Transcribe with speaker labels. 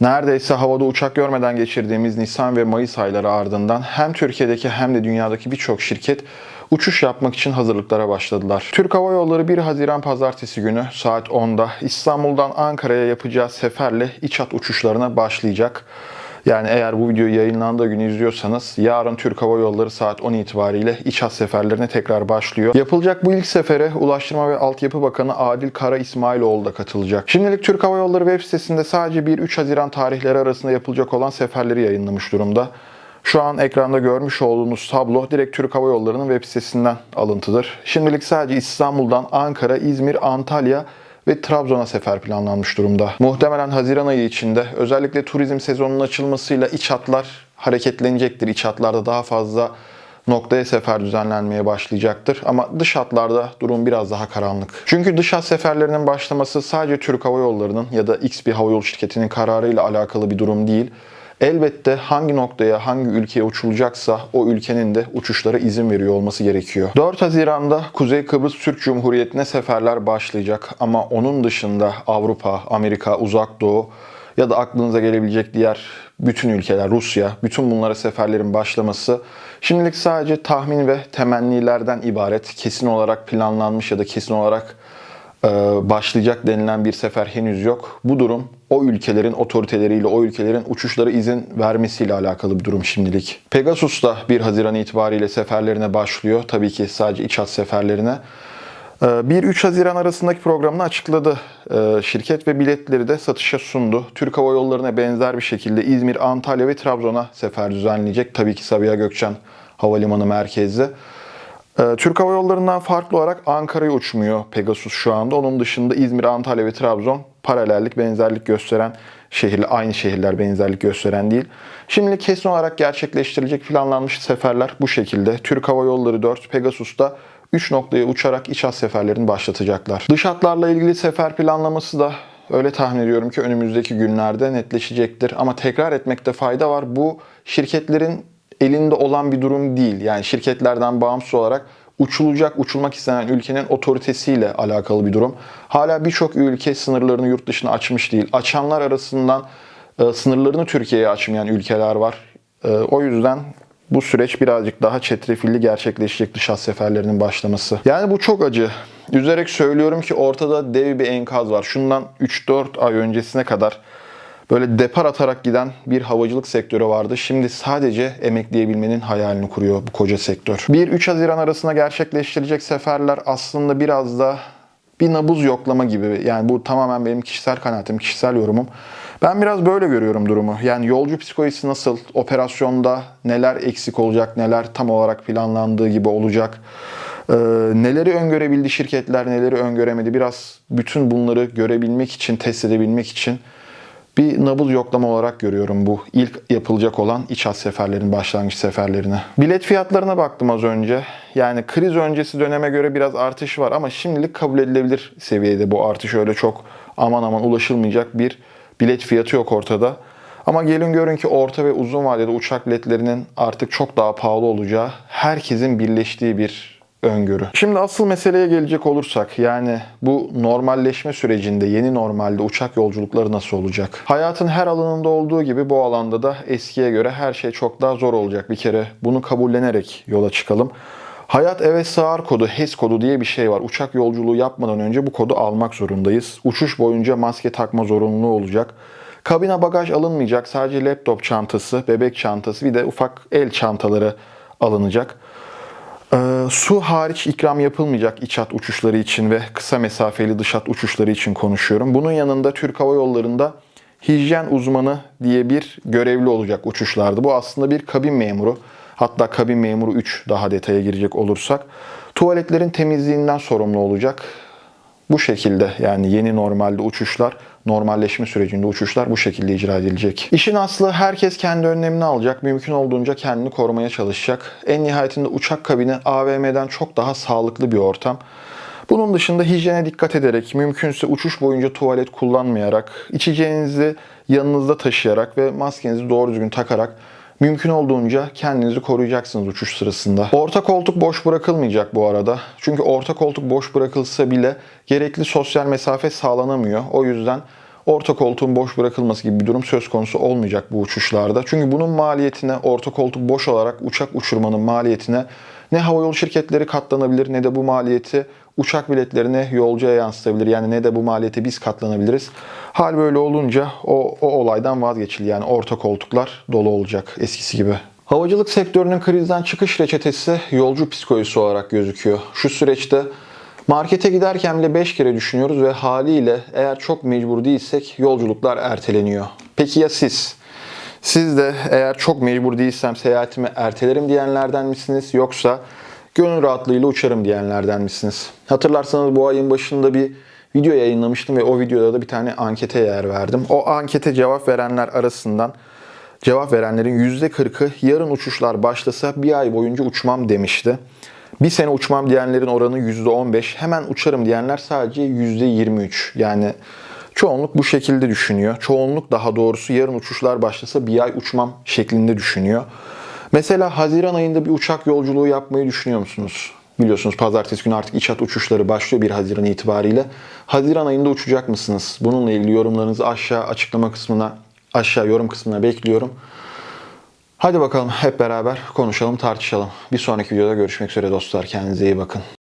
Speaker 1: Neredeyse havada uçak görmeden geçirdiğimiz Nisan ve Mayıs ayları ardından hem Türkiye'deki hem de dünyadaki birçok şirket uçuş yapmak için hazırlıklara başladılar. Türk Hava Yolları 1 Haziran Pazartesi günü saat 10'da İstanbul'dan Ankara'ya yapacağı seferle iç hat uçuşlarına başlayacak. Yani eğer bu videoyu yayınlandığı günü izliyorsanız yarın Türk Hava Yolları saat 10 itibariyle iç hat seferlerine tekrar başlıyor. Yapılacak bu ilk sefere Ulaştırma ve Altyapı Bakanı Adil Kara İsmailoğlu da katılacak. Şimdilik Türk Hava Yolları web sitesinde sadece 1-3 Haziran tarihleri arasında yapılacak olan seferleri yayınlamış durumda. Şu an ekranda görmüş olduğunuz tablo direkt Türk Hava Yolları'nın web sitesinden alıntıdır. Şimdilik sadece İstanbul'dan Ankara, İzmir, Antalya ve Trabzon'a sefer planlanmış durumda. Muhtemelen Haziran ayı içinde özellikle turizm sezonunun açılmasıyla iç hatlar hareketlenecektir. İç hatlarda daha fazla noktaya sefer düzenlenmeye başlayacaktır. Ama dış hatlarda durum biraz daha karanlık. Çünkü dış hat seferlerinin başlaması sadece Türk Hava Yolları'nın ya da X bir havayolu şirketinin kararıyla alakalı bir durum değil. Elbette hangi noktaya, hangi ülkeye uçulacaksa o ülkenin de uçuşlara izin veriyor olması gerekiyor. 4 Haziran'da Kuzey Kıbrıs Türk Cumhuriyeti'ne seferler başlayacak ama onun dışında Avrupa, Amerika, Uzak Doğu ya da aklınıza gelebilecek diğer bütün ülkeler, Rusya, bütün bunlara seferlerin başlaması şimdilik sadece tahmin ve temennilerden ibaret. Kesin olarak planlanmış ya da kesin olarak başlayacak denilen bir sefer henüz yok. Bu durum o ülkelerin otoriteleriyle o ülkelerin uçuşlara izin vermesiyle alakalı bir durum şimdilik. Pegasus da 1 Haziran itibariyle seferlerine başlıyor. Tabii ki sadece iç hat seferlerine. 1-3 Haziran arasındaki programını açıkladı e, şirket ve biletleri de satışa sundu. Türk Hava Yolları'na benzer bir şekilde İzmir, Antalya ve Trabzon'a sefer düzenleyecek. Tabii ki Sabiha Gökçen Havalimanı merkezde. Ee, Türk Hava Yolları'ndan farklı olarak Ankara'ya uçmuyor Pegasus şu anda. Onun dışında İzmir, Antalya ve Trabzon paralellik, benzerlik gösteren şehirler, aynı şehirler benzerlik gösteren değil. Şimdilik kesin olarak gerçekleştirilecek planlanmış seferler bu şekilde. Türk Hava Yolları 4, Pegasus'ta 3 noktaya uçarak iç hat seferlerini başlatacaklar. Dış hatlarla ilgili sefer planlaması da öyle tahmin ediyorum ki önümüzdeki günlerde netleşecektir. Ama tekrar etmekte fayda var. Bu şirketlerin elinde olan bir durum değil. Yani şirketlerden bağımsız olarak uçulacak, uçulmak istenen ülkenin otoritesiyle alakalı bir durum. Hala birçok ülke sınırlarını yurt dışına açmış değil. Açanlar arasından e, sınırlarını Türkiye'ye açmayan ülkeler var. E, o yüzden bu süreç birazcık daha çetrefilli gerçekleşecek dış hat seferlerinin başlaması. Yani bu çok acı. Üzerek söylüyorum ki ortada dev bir enkaz var. Şundan 3-4 ay öncesine kadar böyle depar atarak giden bir havacılık sektörü vardı. Şimdi sadece emekleyebilmenin hayalini kuruyor bu koca sektör. 1-3 Haziran arasında gerçekleştirecek seferler aslında biraz da bir nabız yoklama gibi. Yani bu tamamen benim kişisel kanaatim, kişisel yorumum. Ben biraz böyle görüyorum durumu. Yani yolcu psikolojisi nasıl, operasyonda neler eksik olacak, neler tam olarak planlandığı gibi olacak. Ee, neleri öngörebildi şirketler, neleri öngöremedi. Biraz bütün bunları görebilmek için, test edebilmek için bir nabız yoklama olarak görüyorum bu ilk yapılacak olan iç hat seferlerin başlangıç seferlerine. Bilet fiyatlarına baktım az önce. Yani kriz öncesi döneme göre biraz artış var ama şimdilik kabul edilebilir seviyede bu artış öyle çok aman aman ulaşılmayacak bir bilet fiyatı yok ortada. Ama gelin görün ki orta ve uzun vadede uçak biletlerinin artık çok daha pahalı olacağı herkesin birleştiği bir öngörü. Şimdi asıl meseleye gelecek olursak yani bu normalleşme sürecinde yeni normalde uçak yolculukları nasıl olacak? Hayatın her alanında olduğu gibi bu alanda da eskiye göre her şey çok daha zor olacak bir kere. Bunu kabullenerek yola çıkalım. Hayat eve sığar kodu, HES kodu diye bir şey var. Uçak yolculuğu yapmadan önce bu kodu almak zorundayız. Uçuş boyunca maske takma zorunluluğu olacak. Kabine bagaj alınmayacak. Sadece laptop çantası, bebek çantası bir de ufak el çantaları alınacak. Ee, su hariç ikram yapılmayacak iç hat uçuşları için ve kısa mesafeli dış hat uçuşları için konuşuyorum. Bunun yanında Türk Hava Yolları'nda hijyen uzmanı diye bir görevli olacak uçuşlarda. Bu aslında bir kabin memuru. Hatta kabin memuru 3 daha detaya girecek olursak. Tuvaletlerin temizliğinden sorumlu olacak. Bu şekilde yani yeni normalde uçuşlar, normalleşme sürecinde uçuşlar bu şekilde icra edilecek. İşin aslı herkes kendi önlemini alacak, mümkün olduğunca kendini korumaya çalışacak. En nihayetinde uçak kabini AVM'den çok daha sağlıklı bir ortam. Bunun dışında hijyene dikkat ederek, mümkünse uçuş boyunca tuvalet kullanmayarak, içeceğinizi yanınızda taşıyarak ve maskenizi doğru düzgün takarak Mümkün olduğunca kendinizi koruyacaksınız uçuş sırasında. Orta koltuk boş bırakılmayacak bu arada. Çünkü orta koltuk boş bırakılsa bile gerekli sosyal mesafe sağlanamıyor. O yüzden orta koltuğun boş bırakılması gibi bir durum söz konusu olmayacak bu uçuşlarda. Çünkü bunun maliyetine, orta koltuk boş olarak uçak uçurmanın maliyetine ne havayolu şirketleri katlanabilir ne de bu maliyeti uçak biletlerini yolcuya yansıtabilir. Yani ne de bu maliyete biz katlanabiliriz. Hal böyle olunca o, o olaydan vazgeçildi. Yani orta koltuklar dolu olacak eskisi gibi. Havacılık sektörünün krizden çıkış reçetesi yolcu psikolojisi olarak gözüküyor. Şu süreçte markete giderken bile 5 kere düşünüyoruz ve haliyle eğer çok mecbur değilsek yolculuklar erteleniyor. Peki ya siz? Siz de eğer çok mecbur değilsem seyahatimi ertelerim diyenlerden misiniz yoksa gönül rahatlığıyla uçarım diyenlerden misiniz? Hatırlarsanız bu ayın başında bir video yayınlamıştım ve o videoda da bir tane ankete yer verdim. O ankete cevap verenler arasından cevap verenlerin %40'ı yarın uçuşlar başlasa bir ay boyunca uçmam demişti. Bir sene uçmam diyenlerin oranı %15. Hemen uçarım diyenler sadece %23. Yani çoğunluk bu şekilde düşünüyor. Çoğunluk daha doğrusu yarın uçuşlar başlasa bir ay uçmam şeklinde düşünüyor. Mesela Haziran ayında bir uçak yolculuğu yapmayı düşünüyor musunuz? Biliyorsunuz pazartesi günü artık iç hat uçuşları başlıyor 1 Haziran itibariyle. Haziran ayında uçacak mısınız? Bununla ilgili yorumlarınızı aşağı açıklama kısmına, aşağı yorum kısmına bekliyorum. Hadi bakalım hep beraber konuşalım, tartışalım. Bir sonraki videoda görüşmek üzere dostlar. Kendinize iyi bakın.